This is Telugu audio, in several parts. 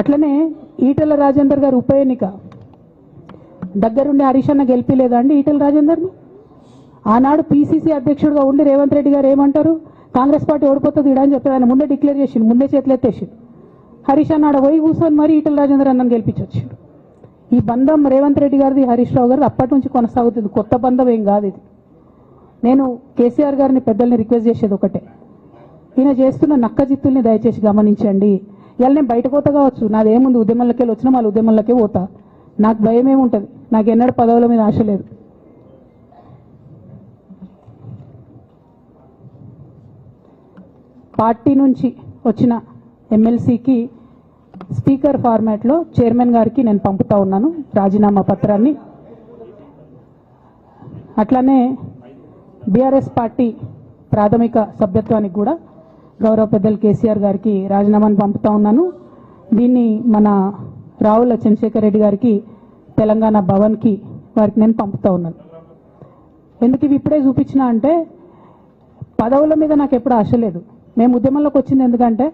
అట్లనే ఈటెల రాజేందర్ గారు ఉప ఎన్నిక. దగ్గరుండి హరీష్ అన్న గెలిపిలేదా అండి ఈటెల రాజేందర్ని? ఆనాడు పీసీసీ అధ్యక్షుడిగా ఉండి రేవంత్ రెడ్డి గారు ఏమంటారు? కాంగ్రెస్ పార్టీ ఓడిపోతుంది ఇడా అని చెప్పారు. ఆయన ముందే డిక్లేర్ చేసిండు ముందే చేతులు హరీష్ అన్న ఆడ పోయి కూర్చొని మరి ఈటల రాజేందర్ అన్నను గెలిపించొచ్చిండు. ఈ బంధం రేవంత్ రెడ్డి గారిది హరీష్ రావు గారిది అప్పటి నుంచి కొనసాగుతుంది. కొత్త బంధం ఏం కాదు ఇది. నేను కేసీఆర్ గారిని పెద్దల్ని రిక్వెస్ట్ చేసేది ఒకటే. ఈయన చేస్తున్న నక్క జిత్తుల్ని దయచేసి గమనించండి. ఇవాళ నేను బయట పోతా కావచ్చు. నాదేముంది ఉద్యమంలోకి వెళ్ళి వచ్చినా వాళ్ళు ఉద్యమంలోకే పోతా. నాకు భయం ఏముంటుంది? నాకు ఎన్నడూ పదవుల మీద ఆశ లేదు. పార్టీ నుంచి వచ్చిన ఎమ్మెల్సీకి స్పీకర్ ఫార్మాట్లో చైర్మన్ గారికి నేను పంపుతా ఉన్నాను. రాజీనామా పత్రాన్ని. అట్లానే బీఆర్ఎస్ పార్టీ ప్రాథమిక సభ్యత్వానికి కూడా గౌరవ పెద్దలు కేసీఆర్ గారికి రాజీనామాను పంపుతా ఉన్నాను. దీన్ని మన రావుల చంద్రశేఖర్ రెడ్డి గారికి తెలంగాణ భవన్కి వారికి నేను పంపుతా ఉన్నాను. ఎందుకు ఇవి ఇప్పుడే చూపించిన అంటే పదవుల మీద నాకు ఎప్పుడు ఆశ లేదు. మేము ఉద్యమంలోకి వచ్చింది ఎందుకంటే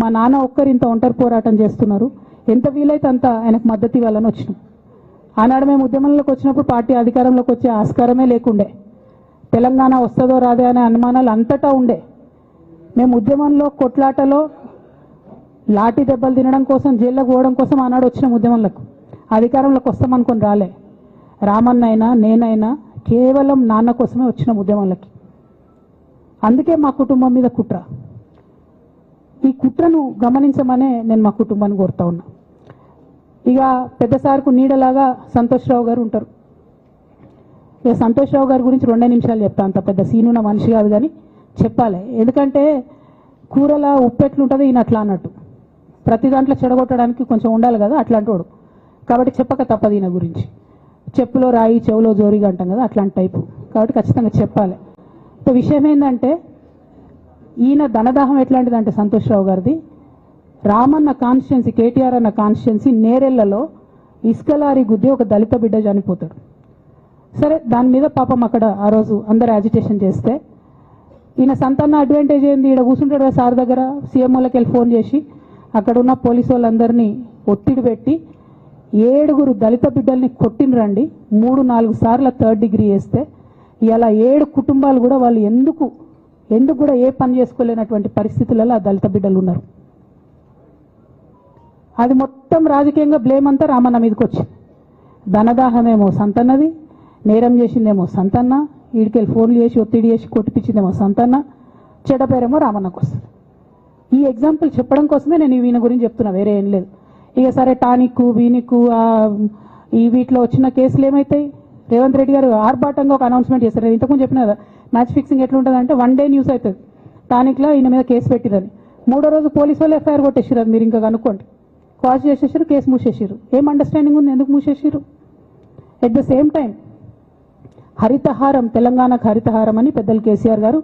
మా నాన్న ఒక్కరు ఇంత ఒంటరి పోరాటం చేస్తున్నారు. ఎంత వీలైతే అంత ఆయనకు మద్దతు ఇవ్వాలని వచ్చినాం. ఆనాడు మేము ఉద్యమంలోకి వచ్చినప్పుడు పార్టీ అధికారంలోకి వచ్చే ఆస్కారమే లేకుండే. తెలంగాణ వస్తుందో రాదే అనే అనుమానాలు అంతటా ఉండే. మేము ఉద్యమంలో కొట్లాటలో లాఠీ దెబ్బలు తినడం కోసం జైల్లోకి పోవడం కోసం ఆనాడు వచ్చిన ఉద్యమంలకు. అధికారంలోకి వస్తామనుకొని రాలే. రామన్నైనా నేనైనా కేవలం నాన్న కోసమే వచ్చిన ఉద్యమంలోకి. అందుకే మా కుటుంబం మీద కుట్ర. ఈ కుట్రను గమనించమనే నేను మా కుటుంబాన్ని కోరుతా ఉన్నా. ఇక పెద్దసార్కు నీడలాగా సంతోష్ రావు గారు ఉంటారు. ఇక సంతోష్రావు గారి గురించి రెండే నిమిషాలు చెప్తా అంత పెద్ద సీనున్న మనిషి కాదు కానీ చెప్పాలి. ఎందుకంటే కూరల ఉప్పు ఎట్లుంటుంది ఈయన అట్లా అన్నట్టు. ప్రతి దాంట్లో చెడగొట్టడానికి కొంచెం ఉండాలి కదా అట్లాంటి వాడు కాబట్టి చెప్పక తప్పదు ఈయన గురించి. చెప్పులో రాయి చెవులో జోరిగా అంటాం కదా అట్లాంటి టైపు. కాబట్టి ఖచ్చితంగా చెప్పాలి. ఇప్పుడు విషయం ఏంటంటే ఈయన ధనదాహం ఎట్లాంటిదంటే సంతోష్ రావు గారిది రామన్న కాన్స్టిట్యున్సీ కేటీఆర్ అన్న కాన్స్టిట్యున్సీ నేరెళ్ళలో ఇసుకలారి గుద్ది ఒక దళిత బిడ్డ చనిపోతాడు. సరే దాని మీద పాపం అక్కడ ఆ రోజు అందరు యాజిటేషన్ చేస్తే ఈయన సంతాన అడ్వాంటేజ్ ఏంది? ఈడ కూర్చుంటాడు సార్ దగ్గర. సీఎంఓలకి వెళ్ళి ఫోన్ చేసి అక్కడ ఉన్న పోలీసు వాళ్ళందరినీ ఒత్తిడి పెట్టి ఏడుగురు దళిత బిడ్డల్ని కొట్టినరండి మూడు నాలుగు సార్లు థర్డ్ డిగ్రీ వేస్తే ఇలా ఏడు కుటుంబాలు కూడా వాళ్ళు ఎందుకు ఎందుకు కూడా ఏ పని చేసుకోలేనటువంటి పరిస్థితులలో ఆ దళిత బిడ్డలు ఉన్నారు. అది మొత్తం రాజకీయంగా బ్లేమ్ అంతా రామన్న మీదకి వచ్చింది. ధనదాహమేమో సంతన్నది నేరం చేసిందేమో సంతన్న వీడికెళ్ళి ఫోన్లు చేసి ఒత్తిడి చేసి కొట్టిపించిందేమో సంతాన చెడ్డ పేరేమో రామన్నకు వస్తుంది ఈ ఎగ్జాంపుల్ చెప్పడం కోసమే నేను ఈయన గురించి చెప్తున్నా వేరే ఏం లేదు. ఇక సరే టానిక్ వీనిక్ ఈ వీటిలో వచ్చిన కేసులు ఏమవుతాయి రేవంత్ రెడ్డి గారు ఆర్భాటంగా ఒక అనౌన్స్మెంట్ చేశారు. నేను ఇంతకుముందు చెప్పిన కదా మ్యాచ్ ఫిక్సింగ్ ఎట్లుంటుందంటే వన్ డే న్యూస్ అవుతుంది టానిక్లో ఈయన మీద కేసు పెట్టిరని మూడో రోజు పోలీసు వాళ్ళు ఎఫ్ఐఆర్ కొట్టేసారు అది మీరు ఇంకా కనుక్కోండి. క్వాష్ చేసేసారు కేసు మూసేసారు ఏం అండర్స్టాండింగ్ ఉంది? ఎందుకు మూసేసారు at the same time Harithaharam తెలంగాణకు హరితహారం అని పెద్దలు కేసీఆర్ గారు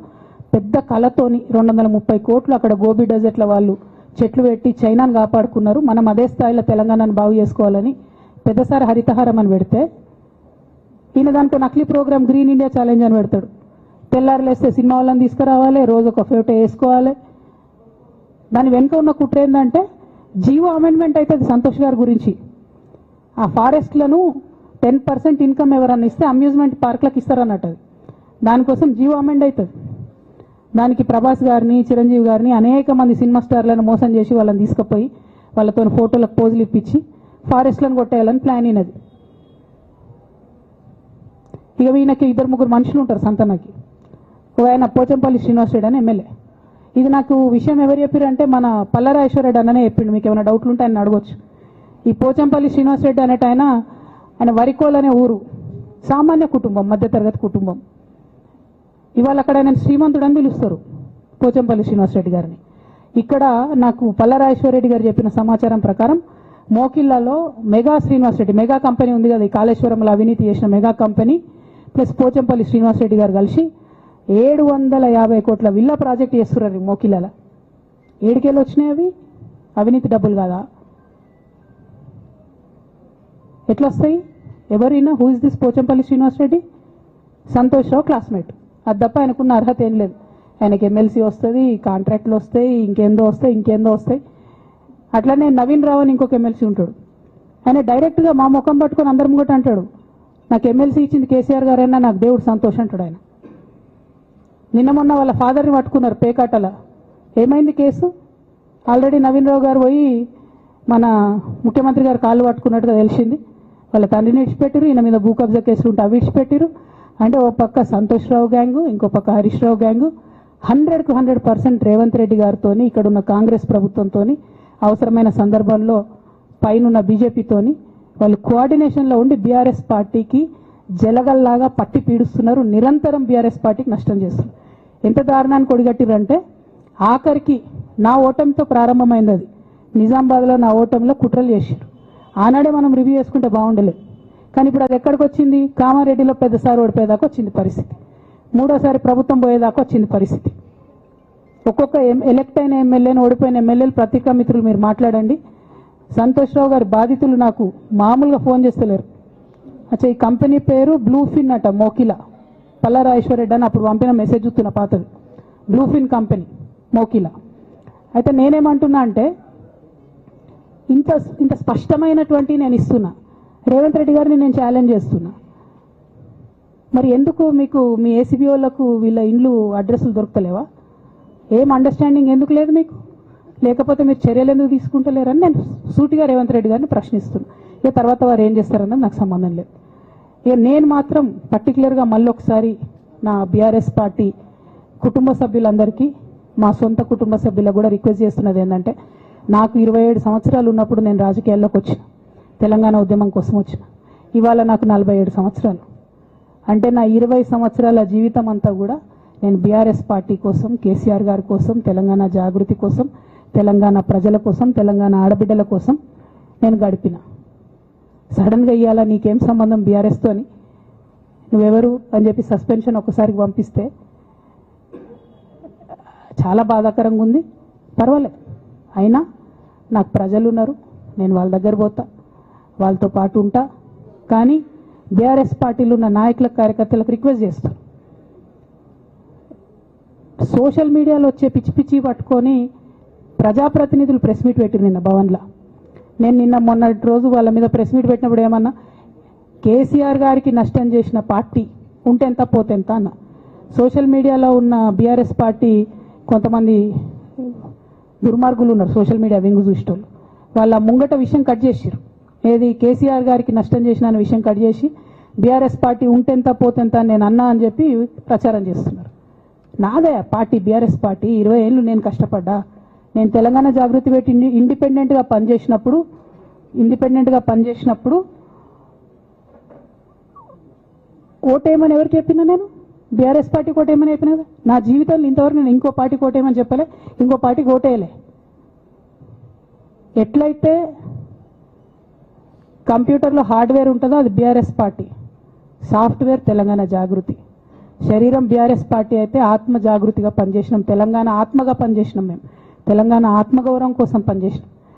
పెద్ద కళతోని రెండు వందల ముప్పై కోట్లు అక్కడ గోబీ డెజర్ట్ల వాళ్ళు చెట్లు పెట్టి చైనాను కాపాడుకున్నారు. మనం అదే స్థాయిలో తెలంగాణను బాగు చేసుకోవాలని పెద్దసారి హరితహారం అని పెడితే ఈయన దాంట్లో నకిలీ ప్రోగ్రామ్ గ్రీన్ ఇండియా ఛాలెంజ్ అని పెడతాడు. తెల్లారులేస్తే సినిమా వాళ్ళని తీసుకురావాలి రోజు ఒక ఫోటో వేసుకోవాలి. దాని వెనుక ఉన్న కుట్ర ఏంటంటే జీవో అమెండ్మెంట్ అయితే అది సంతోష్ గారి గురించి. ఆ ఫారెస్ట్లను టెన్ పర్సెంట్ ఇన్కమ్ ఎవరన్నా ఇస్తే అమ్యూజ్మెంట్ పార్క్లకు ఇస్తారన్నట్టు అది. దానికోసం జీవో అమెండ్ అవుతుంది దానికి ప్రభాస్ గారిని చిరంజీవి గారిని అనేక మంది సినిమా స్టార్లను మోసం చేసి వాళ్ళని తీసుకుపోయి వాళ్ళతో ఫోటోలకు పోజులు ఇప్పించి ఫారెస్ట్లను కొట్టేయాలని ప్లాన్ అయినది ఇక ఈయనకి ఇద్దరు ముగ్గురు మనుషులు ఉంటారు సంతనకి. ఒక ఆయన పోచంపల్లి శ్రీనివాస్ రెడ్డి అని ఎమ్మెల్యే. ఇది నాకు విషయం ఎవరు చెప్పారంటే మన పల్లరాజేశ్వర రెడ్డి అన్ననే చెప్పిండు. మీకు ఏమైనా డౌట్లు ఉంటే ఆయన అడగొచ్చు. ఈ పోచంపల్లి శ్రీనివాస్ రెడ్డి అనేట ఆయన ఆయన వరికోల్ అనే ఊరు సామాన్య కుటుంబం మధ్యతరగతి కుటుంబం. ఇవాళ అక్కడ ఆయన శ్రీమంతుడు అని పిలుస్తారు పోచంపల్లి శ్రీనివాస్ రెడ్డి గారిని. ఇక్కడ నాకు పల్లరాజేశ్వరరెడ్డి గారు చెప్పిన సమాచారం ప్రకారం మోకిల్లాలో మెగా శ్రీనివాసరెడ్డి మెగా కంపెనీ ఉంది కదా ఈ కాళేశ్వరంలో అవినీతి చేసిన mega company plus Pochampalli Srinivas Reddy గారు కలిసి ఏడు వందల యాభై కోట్ల విల్లా ప్రాజెక్ట్ చేస్తున్నారు ఈ మోకిలాల ఏడుకెళ్ళి వచ్చినాయి అవి? అవినీతి డబ్బులు కాదా? ఎట్లా వస్తాయి ఎవరైనా who is this Pochampalli Srinivas Reddy? Santosh Rao classmate అది తప్ప ఆయనకున్న అర్హత ఏం లేదు. ఆయనకి ఎమ్మెల్సీ వస్తుంది కాంట్రాక్ట్లు వస్తాయి ఇంకేందో వస్తాయి ఇంకేందో వస్తాయి. అట్లనే నవీన్ రావు అని ఇంకొక ఎమ్మెల్సీ ఉంటాడు. ఆయన డైరెక్ట్గా మా ముఖం పట్టుకొని అందరం కూడా అంటాడు. నాకు ఎమ్మెల్సీ ఇచ్చింది కేసీఆర్ గారైనా నాకు దేవుడు సంతోషం అంటాడు ఆయన. నిన్న మొన్న వాళ్ళ ఫాదర్ని పట్టుకున్నారు పేకాటల. ఏమైంది కేసు? ఆల్రెడీ నవీన్ రావు గారు పోయి మన ముఖ్యమంత్రి గారు కాళ్ళు పట్టుకున్నట్టుగా తెలిసింది. వాళ్ళ తండ్రిని విడిచిపెట్టారు ఈయన మీద భూ కబ్జా కేసులు ఉంటే అవి విడిచిపెట్టారు అంటే ఓ పక్క సంతోష్ రావు గ్యాంగు ఇంకో పక్క హరీష్ రావు గ్యాంగు. హండ్రెడ్కు హండ్రెడ్ పర్సెంట్ రేవంత్ రెడ్డి గారితో ఇక్కడ ఉన్న కాంగ్రెస్ ప్రభుత్వంతో అవసరమైన సందర్భంలో పైనున్న బీజేపీతోని వాళ్ళు కోఆర్డినేషన్లో ఉండి బీఆర్ఎస్ పార్టీకి జలగల్లాగా పట్టి పీడుస్తున్నారు. నిరంతరం బీఆర్ఎస్ పార్టీకి నష్టం చేస్తున్నారు. ఎంత దారుణానికి ఒడిగట్టిరంటే ఆఖరికి నా ఓటమితో ప్రారంభమైంది అది. నిజామాబాద్లో నా ఓటమిలో కుట్రలు చేశారు ఆనాడే మనం రివ్యూ చేసుకుంటే బాగుండలేదు కానీ ఇప్పుడు అది ఎక్కడికి వచ్చింది? కామారెడ్డిలో పెద్దసారి ఓడిపోయేదాకా వచ్చింది పరిస్థితి. మూడోసారి ప్రభుత్వం పోయేదాకా వచ్చింది పరిస్థితి. ఒక్కొక్క ఎం- ఎలక్ట్ అయిన ఎమ్మెల్యేని ఓడిపోయిన ఎమ్మెల్యేలు పత్రికా మిత్రులు మీరు మాట్లాడండి. సంతోష్రావు గారి బాధితులు నాకు మామూలుగా ఫోన్ చేస్తలేరు. అచ్చా ఈ కంపెనీ పేరు బ్లూ ఫిన్ అట మోకిలా. పల్లారాజేశ్వరరెడ్డి అని అప్పుడు పంపిన మెసేజ్ చూస్తున్న పాతది. Bluefin company Mokila. అయితే నేనేమంటున్నా అంటే ఇంత ఇంత స్పష్టమైనటువంటి నేను ఇస్తున్నా. రేవంత్ రెడ్డి గారిని నేను ఛాలెంజ్ చేస్తున్నా. మరి ఎందుకు మీకు మీ ఏసీబీ వాళ్ళకు వీళ్ళ ఇండ్లు అడ్రస్లు దొరకలేవా? ఏం అండర్స్టాండింగ్ ఎందుకు లేదు మీకు? లేకపోతే మీరు చర్యలు ఎందుకు తీసుకుంటలేరని నేను సూటిగా రేవంత్ రెడ్డి గారిని ప్రశ్నిస్తున్నా. ఇక తర్వాత వారు ఏం చేస్తారన్నది నాకు సంబంధం లేదు. ఇక నేను మాత్రం పర్టికులర్గా మళ్ళీ ఒకసారి నా బీఆర్ఎస్ పార్టీ కుటుంబ సభ్యులందరికీ మా సొంత కుటుంబ సభ్యులకు కూడా రిక్వెస్ట్ చేస్తున్నది ఏంటంటే నాకు ఇరవై ఏడు సంవత్సరాలు ఉన్నప్పుడు నేను రాజకీయాల్లోకి వచ్చిన. తెలంగాణ ఉద్యమం కోసం వచ్చిన. ఇవాళ నాకు నలభై ఏడు సంవత్సరాలు. అంటే నా ఇరవై సంవత్సరాల జీవితం అంతా కూడా నేను బీఆర్ఎస్ పార్టీ కోసం కేసీఆర్ గారి కోసం తెలంగాణ జాగృతి కోసం తెలంగాణ ప్రజల కోసం తెలంగాణ ఆడబిడ్డల కోసం నేను గడిపిన. సడన్గా ఇవాళ నీకేం సంబంధం బీఆర్ఎస్తో అని? నువ్వెవరు అని చెప్పి సస్పెన్షన్ ఒకసారికి పంపిస్తే చాలా బాధాకరంగా ఉంది. పర్వాలేదు. అయినా నాకు ప్రజలు ఉన్నారు. నేను వాళ్ళ దగ్గర పోతా వాళ్ళతో పాటు ఉంటా. కానీ బీఆర్ఎస్ పార్టీలో ఉన్న నాయకులకు కార్యకర్తలకు రిక్వెస్ట్ చేస్తాను సోషల్ మీడియాలో వచ్చే పిచ్చి పిచ్చి పట్టుకొని ప్రజాప్రతినిధులు ప్రెస్ మీట్ పెట్టి నిన్న భవన్లో. నేను నిన్న మొన్నటి రోజు వాళ్ళ మీద ప్రెస్ మీట్ పెట్టినప్పుడు ఏమన్నా కేసీఆర్ గారికి నష్టం చేసిన పార్టీ ఉంటెంత పోతెంత పోతే ఎంత అన్న. సోషల్ మీడియాలో ఉన్న బీఆర్ఎస్ పార్టీ కొంతమంది దుర్మార్గులు ఉన్నారు. సోషల్ మీడియా వింగు చూసేటోళ్ళు. వాళ్ళ ముంగట విషయం కట్ చేసిరు ఏది కేసీఆర్ గారికి నష్టం చేసిన విషయం కట్ చేసి బీఆర్ఎస్ పార్టీ ఉంటెంత పోతెంత నేను అన్నా అని చెప్పి ప్రచారం చేస్తున్నారు. నాదే పార్టీ బీఆర్ఎస్ పార్టీ. ఇరవై ఏళ్ళు నేను కష్టపడ్డా. నేను తెలంగాణ జాగృతి పెట్టి ఇండి- ఇండిపెండెంట్గా పనిచేసినప్పుడు ఇండిపెండెంట్గా పనిచేసినప్పుడు ఓటేయమని ఎవరు చెప్పినా నేను? బీఆర్ఎస్ పార్టీ ఓటేయమని చెప్పినా కదా? నా జీవితంలో ఇంతవరకు నేను ఇంకో పార్టీ కోటేయమని చెప్పలే ఇంకో పార్టీ కోటేయలే. ఎట్లయితే కంప్యూటర్లో హార్డ్వేర్ ఉంటుందో అది BRS party software Telangana Jagruthi. శరీరం బీఆర్ఎస్ పార్టీ అయితే ఆత్మ జాగృతిగా పనిచేసినాం. తెలంగాణ ఆత్మగా పనిచేసినాం మేము. తెలంగాణ ఆత్మగౌరవం కోసం పనిచేసినాం.